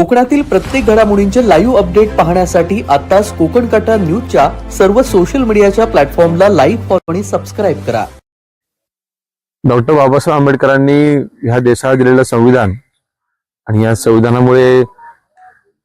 कोकणातील प्रत्येक घडामोडींचे लाईव्ह अपडेट पाहण्यासाठी आताच कोकण कटा न्यूजच्या सर्व सोशल मीडियाच्या प्लॅटफॉर्मला लाईव्ह फॉलो आणि सबस्क्राईब करा. डॉक्टर बाबासाहेब आंबेडकरांनी ह्या देशाला दिलेलं संविधान आणि या संविधानामुळे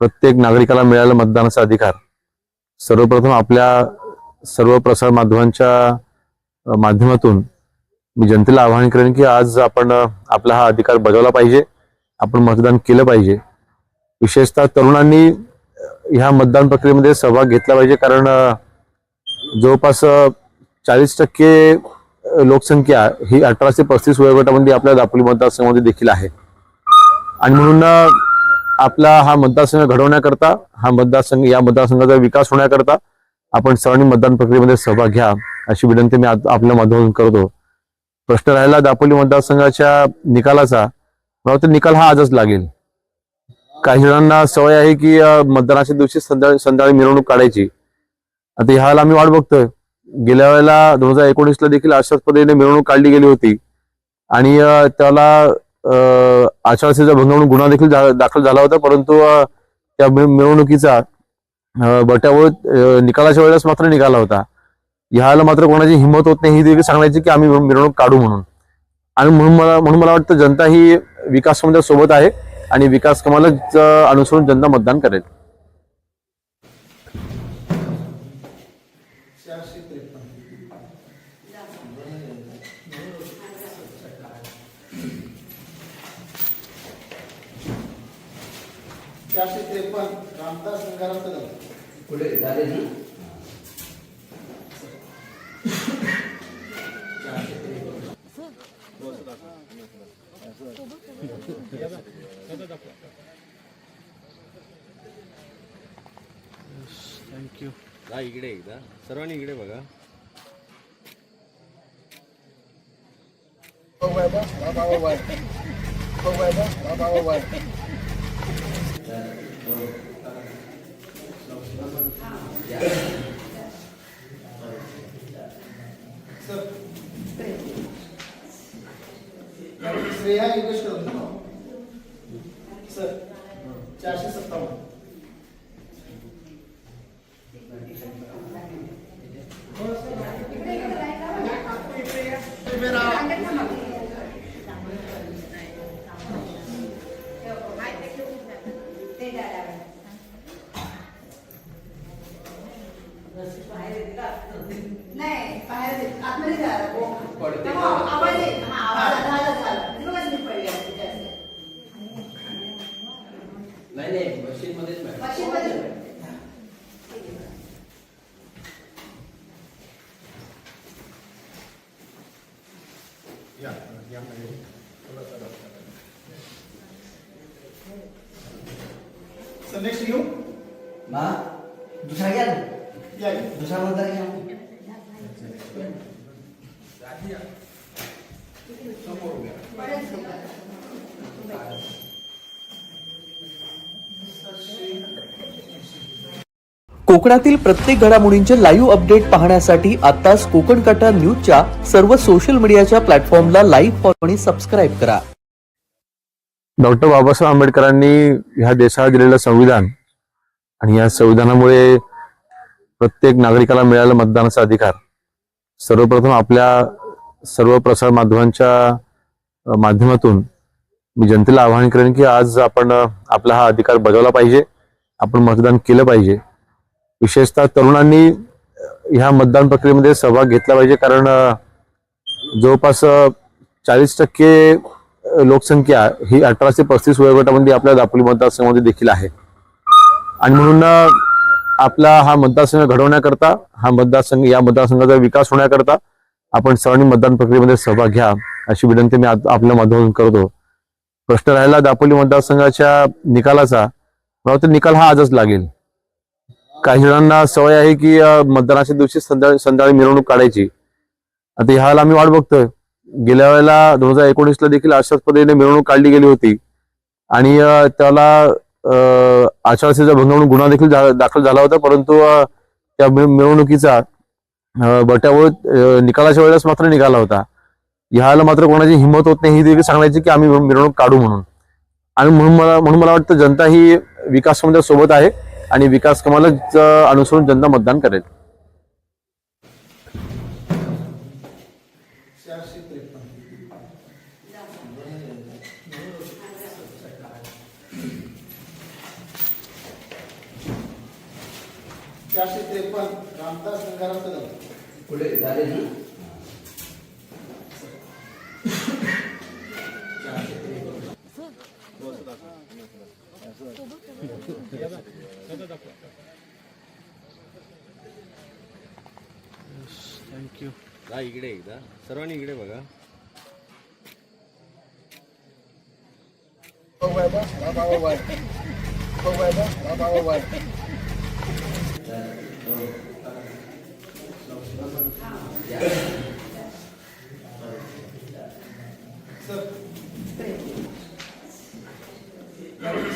प्रत्येक नागरिकाला मिळाला मतदानाचा अधिकार. सर्वप्रथम आपल्या सर्व प्रसार माध्यमांच्या माध्यमातून मी जनतेला आवाहन करेन की आज आपण आपला हा अधिकार बजावला पाहिजे. आपण मतदान केलं पाहिजे. विशेषतः तरुणांनी ह्या मतदान प्रक्रियेमध्ये सहभाग घेतला पाहिजे कारण जवळपास चाळीस टक्के लोकसंख्या ही अठरा ते पस्तीस वयोगटामध्ये आपल्या दापोली मतदारसंघामध्ये देखील आहे. आणि म्हणून आपला हा मतदारसंघ घडवण्याकरता हा मतदारसंघ या मतदारसंघाचा विकास होण्याकरता आपण सर्वांनी मतदान प्रक्रियेमध्ये सहभाग घ्या अशी विनंती मी आज आपल्या माध्यमातून करतो. प्रश्न राहिला दापोली मतदारसंघाच्या निकालाचा. मला वाटतं निकाल हा आजच लागेल. काही जणांना सवय आहे की मतदानाच्या दिवशी संध्याकाळी संध्याकाळी मिरवणूक काढायची. आता ह्याला आम्ही वाट बघतोय. गेल्या वेळेला दोन हजार एकोणीसला देखील अशाच पद्धतीने मिरवणूक काढली गेली होती. आणि त्याला आचारसंहिता भंग म्हणून गुन्हा देखील दाखल झाला होता. परंतु त्या मिरवणुकीचा बट्यावर निकालाच्या वेळेस मात्र निघाला होता. ह्याला मात्र कोणाची हिंमत होत नाही ही देखील सांगायची की आम्ही मिरवणूक काढू म्हणून. आणि म्हणून मला म्हणून मला वाटतं जनता ही विकास कामाच्या सोबत आहे. आणि विकास कामाला अनुसरून जनता मतदान करेल. चारशे त्रेपन्न रामदास गंगाराम कदम कुठे झाले ना हा इकडे एकदा. सर्वांनी इकडे बघा. श्रेया योगेश कदम सर चारशे सत्तावन्न नाही बाहेर दे. आतमध्ये जायला गो. हा, आवाज येईल. हा, आवाज झाला, झाला. ती बघा ती पडली आहे तिच्या अशी. नाही नाही मशीन मध्येच मॅडम मशीनमध्ये पडली. सर नेक्स्ट येऊ मा दुसरा घ्या ना या या. दुसरा मतदार घ्या. कोकणातील प्रत्येक घडामोडींचे लाईव्ह अपडेट पाहण्यासाठी आताच कोकण कटा न्यूजच्या सर्व सोशल मीडियाच्या प्लॅटफॉर्मला लाईव्ह फॉलो आणि सबस्क्राईब करा डॉक्टर बाबासाहेब आंबेडकरांनी ह्या देशाला दिलेलं संविधान आणि या संविधानामुळे प्रत्येक नागरिकाला मिळाला मतदानाचा अधिकार. सर्वप्रथम आपल्या सर्व प्रसार माध्यमांच्या माध्यमातून मी जनतेला आवाहन करेन की आज आपण आपला हा अधिकार बजावला पाहिजे. आपण मतदान केलं पाहिजे. विशेषतः तरुणांनी ह्या मतदान प्रक्रियेमध्ये सहभाग घेतला पाहिजे कारण जवळपास चाळीस टक्के लोकसंख्या ही अठरा ते पस्तीस वयोगटामध्ये आपल्या दापोली मतदारसंघामध्ये देखील आहे. आणि म्हणून आपला हा मतदारसंघ घडवण्याकरता हा मतदारसंघ या मतदारसंघाचा विकास होण्याकरता आपण सर्वांनी मतदान प्रक्रियेमध्ये सहभाग घ्या अशी विनंती मी आज आपल्या माध्यमातून करतो. प्रश्न राहिला दापोली मतदारसंघाच्या निकालाचा. मला वाटतं निकाल हा आजच लागेल. काही जणांना सवय आहे की मतदानाच्या दिवशी संध्याकाळी संध्याकाळी मिरवणूक काढायची. आता ह्याला आम्ही वाट बघतोय. गेल्या वेळेला दोन हजार एकोणीसला देखील अशाच पद्धतीने मिरवणूक काढली गेली होती. आणि त्याला आचारसंहिता भंग म्हणून गुन्हा देखील दाखल झाला होता परंतु त्या मिरवणुकीचा अ, बट्यावर निकालाच्या वेळेस मात्र निघाला होता. ह्याला मात्र कोणाची हिंमत होत नाही ही देखील सांगायची की आम्ही मिरवणूक काढू म्हणून. आणि म्हणून मला म्हणून मला वाटतं जनता ही विकास कामाच्या सोबत आहे आणि विकास कामालाच अनुसरून जनता मतदान करेल. रामदास गंगाराम कदम पुढे झाले ना? थँक्यू जा इकडे एकदा. सर्वांनी इकडे बघा. सर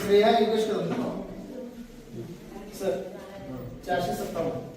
श्रेया योगेश कदम सर चारशे सत्तावन्न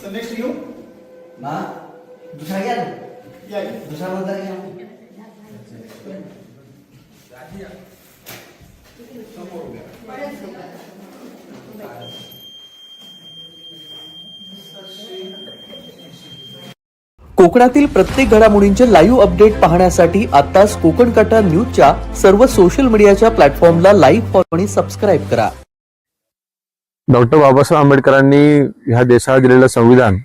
सर नेक्स्ट यू मा दुसरा घ्या ना या या. दुसरा मतदार घ्या पडेल कोकणातील प्रत्येक घडामोडींचे लाईव्ह अपडेट पाहण्यासाठी आताच कोकण कटा न्यूजच्या सर्व सोशल मीडियाच्या प्लॅटफॉर्मला लाईव्ह फॉलो आणि सबस्क्राईब करा. डॉक्टर बाबासाहेब आंबेडकरांनी ह्या देशाला दिलेलं संविधान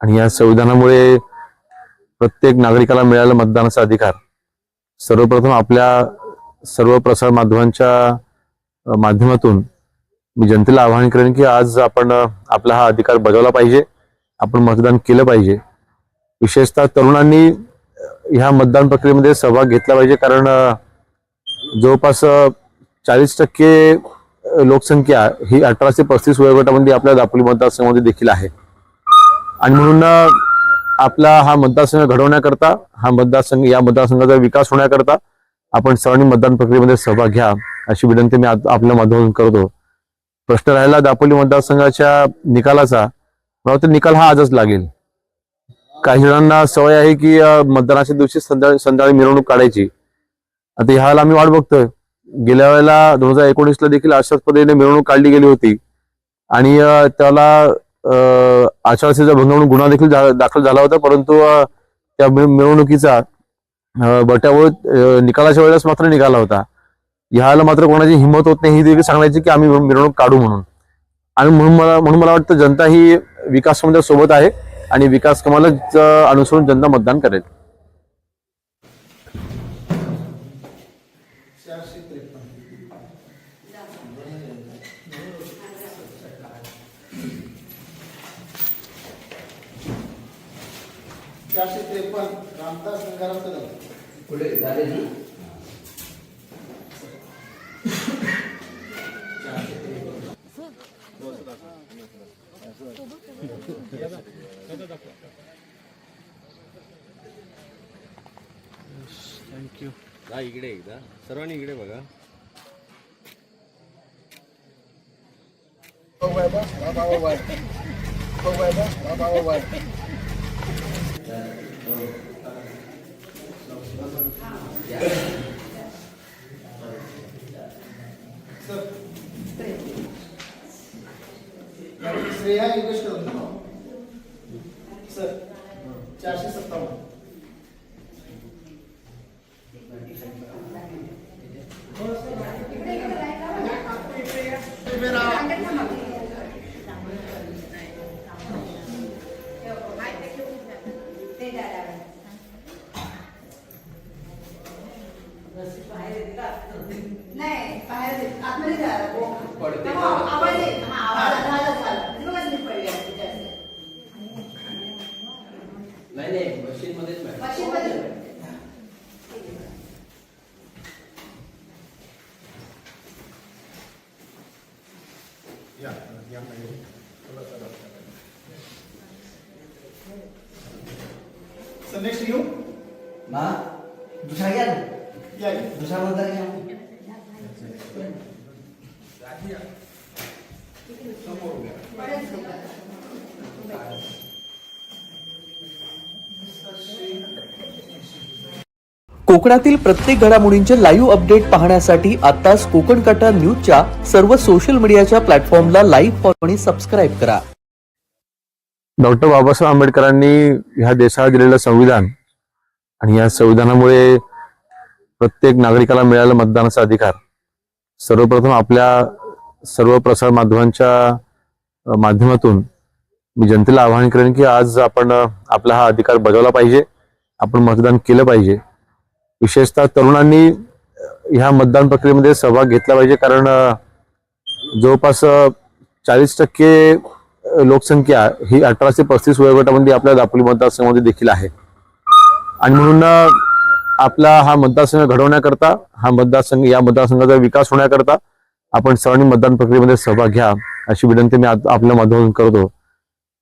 आणि या संविधानामुळे प्रत्येक नागरिकाला मिळाला मतदानाचा अधिकार. सर्वप्रथम आपल्या सर्व प्रसार माध्यमांच्या माध्यमातून मी जनतेला आवाहन करेन की आज आपण आपला हा अधिकार बजावला पाहिजे. आपण मतदान केलं पाहिजे. विशेषतः तरुणांनी ह्या मतदान प्रक्रियेमध्ये सहभाग घेतला पाहिजे. कारण जवळपास चाळीस टक्के लोकसंख्या ही अठरा ते पस्तीस वयोगटामध्ये आपल्या दापोली मतदारसंघामध्ये देखील आहे. आणि म्हणून आपला हा मतदारसंघ घडवण्याकरता हा मतदारसंघ या मतदारसंघाचा विकास होण्याकरता आपण सर्वांनी मतदान प्रक्रियेमध्ये सहभाग घ्या अशी विनंती मी आज आपल्या माध्यमातून करतो. प्रश्न राहिला दापोली मतदारसंघाच्या निकालाचा. मला वाटतं निकाल हा आजच लागेल. काही जणांना सवय आहे की मतदानाच्या दिवशी संध्याकाळी संध्याकाळी मिरवणूक काढायची. आता ह्याला आम्ही वाट बघतोय. गेल्या वेळेला दोन हजार एकोणीसला देखील अशाच पद्धतीने मिरवणूक काढली गेली होती. आणि त्याला आचारसंहिता भंग म्हणून गुन्हा देखील दाखल झाला होता. परंतु त्या मिरवणुकीचा बट्यावर निकालाच्या वेळेस मात्र निघाला होता. ह्याला मात्र कोणाची हिंमत होत नाही ही देखील सांगायची की आम्ही मिरवणूक काढू म्हणून. आणि म्हणून मला म्हणून मला वाटतं जनता ही विकास कामाच्या सोबत आहे. आणि विकास कामालाच अनुसरून जनता मतदान करेल. चारशे त्रेपन्न रामदास गंगाराम कदम पुढे झाले ना थँक्यू जा इकडे एकदा. सर्वांनी इकडे बघा. सर श्रेया योगेश सर चारशे सत्तावन्न. fuerte कोकणातील प्रत्येक घडामोडींचे लाईव्ह अपडेट पाहण्यासाठी आताच कोकण कटा न्यूजच्या सर्व सोशल मीडियाच्या प्लॅटफॉर्मला लाईव्ह फॉलो आणि सबस्क्राईब करा. डॉक्टर बाबासाहेब आंबेडकरांनी ह्या देशाला दिलेलं संविधान आणि या संविधानामुळे प्रत्येक नागरिकाला मिळाला मतदानाचा अधिकार. सर्वप्रथम आपल्या सर्व प्रसार माध्यमांच्या माध्यमातून मी जनतेला आवाहन करेन की आज आपण आपला हा अधिकार बजावला पाहिजे. आपण मतदान केलं पाहिजे. विशेषतः तरुणांनी ह्या मतदान प्रक्रियेमध्ये सहभाग घेतला पाहिजे कारण जवळपास चाळीस टक्के लोकसंख्या ही अठरा ते पस्तीस वयोगटामध्ये आपल्या दापोली मतदारसंघामध्ये देखील आहे. आणि म्हणून आपला हा मतदारसंघ घडवण्याकरता हा मतदारसंघ या मतदारसंघाचा विकास होण्याकरता आपण सर्वांनी मतदान प्रक्रियेमध्ये सहभाग घ्या अशी विनंती मी आज आपल्या माध्यमातून करतो.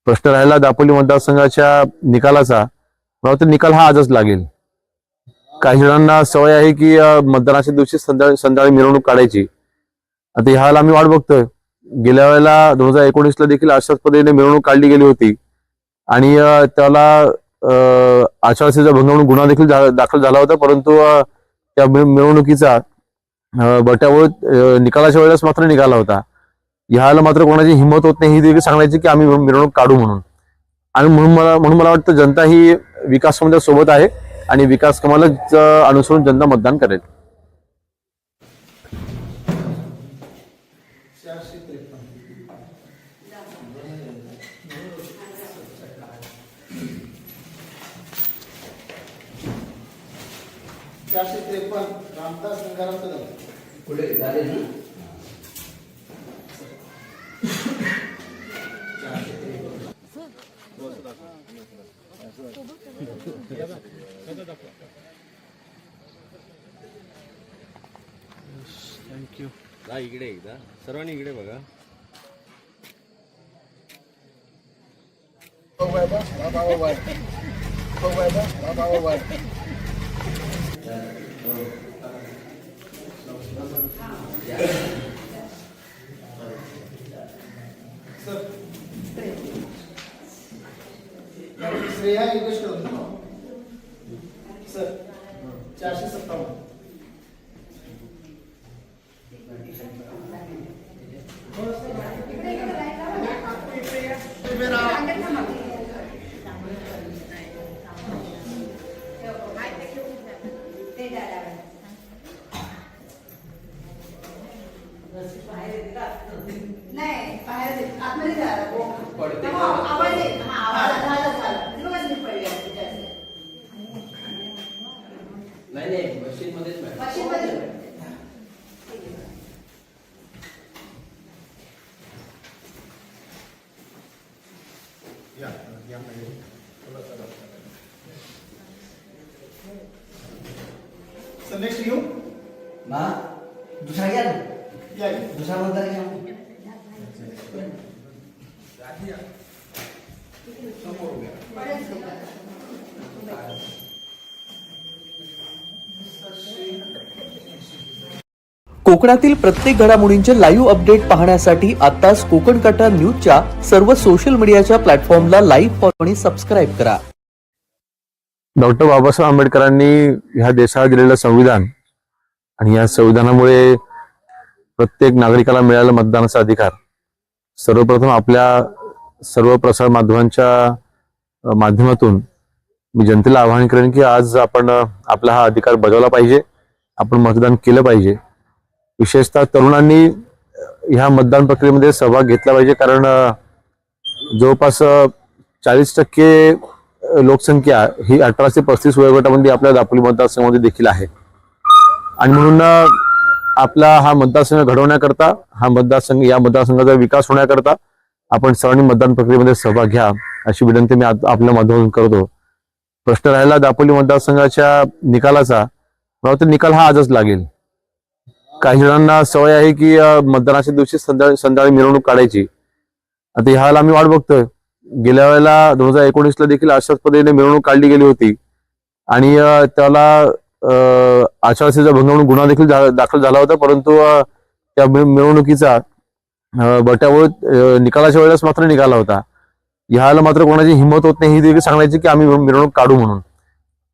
प्रश्न राहिला दापोली मतदारसंघाच्या निकालाचा. मला वाटतं निकाल हा आजच लागेल. काही जणांना सवय आहे की मतदानाच्या दिवशी संध्याकाळी संध्याकाळी मिरवणूक काढायची. आता ह्याला आम्ही वाट बघतोय. गेल्या वेळेला दोन हजार एकोणीसला देखील अशाच पद्धतीने मिरवणूक काढली गेली होती. आणि त्याला आचारसंहिता भंग म्हणून गुन्हा देखील दाखल झाला होता. परंतु त्या मिरवणुकीचा बट्यावर निकालाच्या वेळेस मात्र निघाला होता. ह्याला मात्र कोणाची हिंमत होत नाही ही देखील सांगायची की आम्ही मिरवणूक काढू म्हणून. आणि म्हणून मला म्हणून मला वाटतं जनता ही विकास समजा सोबत आहे. आणि विकास कामाला अनुसरून जनता मतदान करेल. चारशे त्रेपन्न. चारशे त्रेपन्न रामदास गंगाराम कदम पुढे झालेली जा इकडे एकदा. सर्वांनी इकडे बघा. श्रेया योगेश कदम सर चारशे सत्तावन्न ते द्यायला नाही बाहेर दे. आतमध्ये द्यायला हो. पडते. हा, आवाज येत. हा, आवाज झाला झाला ती बघा स्लिप पडली आहे तिच्यात. नाही नाही मशीन मध्येच मॅडम मशीनमध्ये. सर नेक्स्ट यू मा दुसरा घ्या ना या दुसरा लोक कोकणातील प्रत्येक घडामोडींचे लाईव्ह अपडेट पाहण्यासाठी आताच कोकण कटा न्यूजच्या सर्व सोशल मीडियाच्या प्लॅटफॉर्मला लाईक फॉलो आणि सबस्क्राईब करा. डॉक्टर बाबासाहेब आंबेडकरांनी ह्या देशाला दिलेलं संविधान आणि या संविधानामुळे प्रत्येक नागरिकाला मिळाला मतदानाचा अधिकार. सर्वप्रथम आपल्या सर्व प्रसार माध्यमांच्या माध्यमातून मी जनतेला आवाहन करेन की आज आपण आपला हा अधिकार बजावला पाहिजे. आपण मतदान केलं पाहिजे. विशेषतः तरुणांनी ह्या मतदान प्रक्रियेमध्ये सहभाग घेतला पाहिजे. कारण जवळपास चाळीस टक्के लोकसंख्या ही अठरा ते पस्तीस वयोगटामध्ये आपल्या दापोली मतदारसंघामध्ये देखील आहे. आणि म्हणून आपला हा मतदारसंघ घडवण्याकरता हा मतदारसंघ या मतदारसंघाचा विकास होण्याकरता आपण सर्वांनी मतदान प्रक्रियेमध्ये सहभाग घ्या अशी विनंती मी आज आपल्या माध्यमातून करतो. प्रश्न राहिला दापोली मतदारसंघाच्या निकालाचा. मला वाटतं निकाल हा आजच लागेल. काही जणांना सवय आहे की मतदानाच्या दिवशी संध्याकाळी संध्याकाळी मिरवणूक काढायची. आता ह्या वेळेला आम्ही वाट बघतोय. गेल्या वेळेला दोन हजार एकोणीसला देखील अशाच पद्धतीने मिरवणूक काढली गेली होती. आणि त्याला आचारसंहिता भंग म्हणून गुन्हा देखील दाखल झाला होता परंतु त्या मिरवणुकीचा अ, बट्यावर निकालाच्या वेळेस मात्र निघाला होता. ह्याला मात्र कोणाची हिंमत होत नाही ही देखील सांगायची की आम्ही मिरवणूक काढू म्हणून.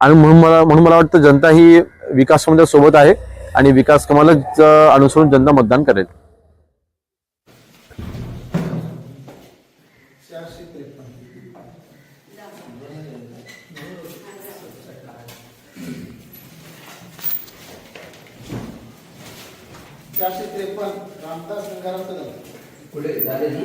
आणि म्हणून मला म्हणून मला वाटतं जनता ही विकास कामाच्या सोबत आहे आणि विकास कामाला अनुसरून जनता मतदान करेल. रामदास गंगाराम कदम पुढे झाले ना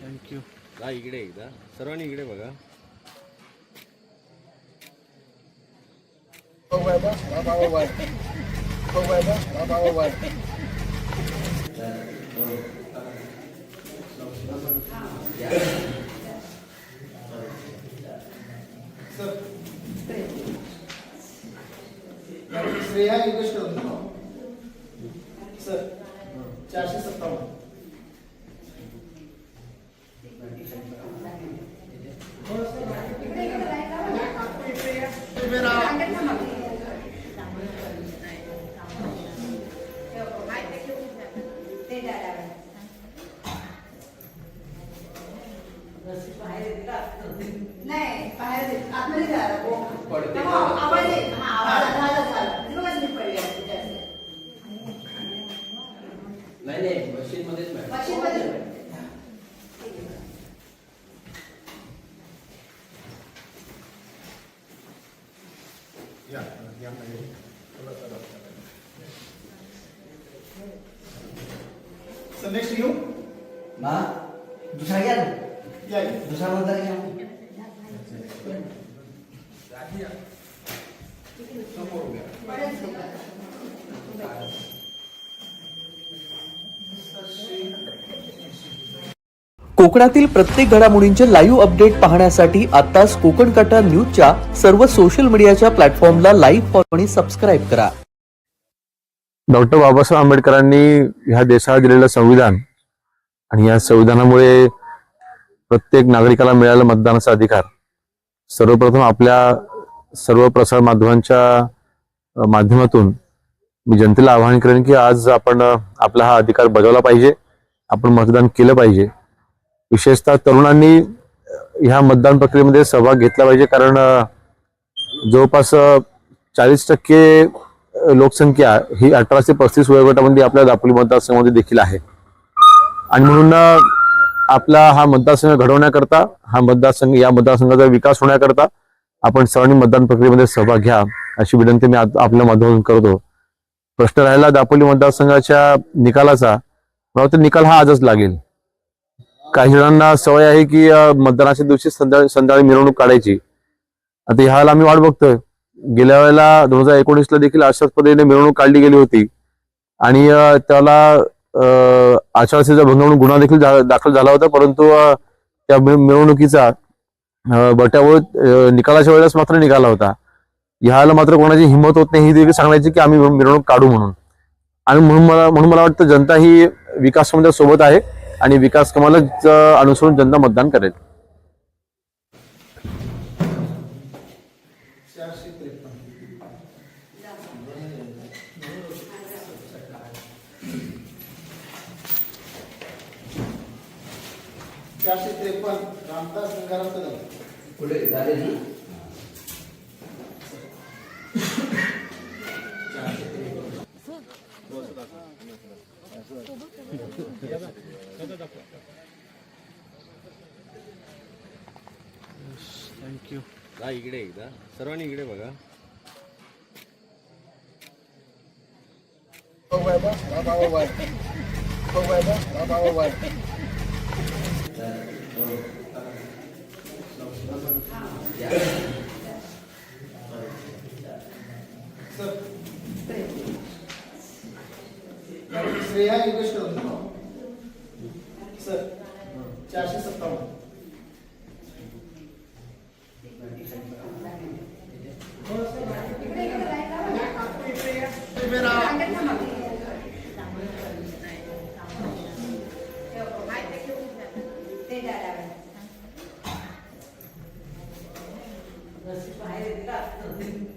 थँक्यू जा इकडे एकदा सर्वांनी इकडे बघा. श्रेया योगेश कदम सर चारशे सत्तावन्न सर नेक्स्ट येऊ मा दुसरा घ्या ना या या. दुसरा मतदार घ्या कोकणातील प्रत्येक घडामोडींचे लाईव्ह अपडेट पाहण्यासाठी आताच कोकण कटा न्यूजच्या सर्व सोशल मीडियाच्या प्लॅटफॉर्मला लाईव्ह फॉलो आणि सबस्क्राईब करा. डॉक्टर बाबासाहेब आंबेडकरांनी ह्या देशाला दिलेलं संविधान आणि या संविधानामुळे प्रत्येक नागरिकाला मिळाला मतदानाचा अधिकार. सर्वप्रथम आपल्या सर्व प्रसार माध्यमांच्या माध्यमातून मी जनतेला आवाहन करेन की आज आपण आपला हा अधिकार बजावला पाहिजे. आपण मतदान केलं पाहिजे. विशेषतः तरुणांनी ह्या मतदान प्रक्रियेमध्ये सहभाग घेतला पाहिजे कारण जवळपास चाळीस टक्के लोकसंख्या ही अठरा ते पस्तीस वयोगटामध्ये आपल्या दापोली मतदारसंघामध्ये देखील आहे. आणि म्हणून आपला हा मतदारसंघ घडवण्याकरता हा मतदारसंघ या मतदारसंघाचा विकास होण्याकरता आपण सर्वांनी मतदान प्रक्रियेमध्ये सहभाग घ्या अशी विनंती मी आज आपल्या माध्यमातून करतो. प्रश्न राहिला दापोली मतदारसंघाच्या निकालाचा. मला वाटतं निकाल हा आजच लागेल. काही जणांना सवय आहे की मतदानाच्या दिवशी संध्याकाळी संध्याकाळी मिरवणूक काढायची. आता ह्या वेळेला आम्ही वाट बघतोय. गेल्या वेळेला दोन हजार एकोणीसला देखील अशाच पद्धतीने मिरवणूक काढली गेली होती. आणि त्याला आचारसंहिता भंग म्हणून गुन्हा देखील दाखल झाला होता. परंतु त्या मिरवणुकीचा बट्यावर निकालाच्या वेळेस मात्र निघाला होता. ह्याला मात्र कोणाची हिंमत होत नाही ही देखील सांगायची की आम्ही मिरवणूक काढू म्हणून. आणि म्हणून मला म्हणून मला वाटतं जनता ही विकास कामाच्या सोबत आहे. आणि विकास कामाला अनुसरून जनता मतदान करेल. चारशे त्रेपन्न चारशे त्रेपन्न रामदास गंगाराम कदम पुढे झाले ना? थँक्यू जा इकडे एकदा. सर्वांनी इकडे बघा. श्रेया योगेश करून तो। सर चारशे सत्तावन्न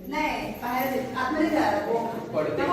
नाही बाहेर आतमध्ये जा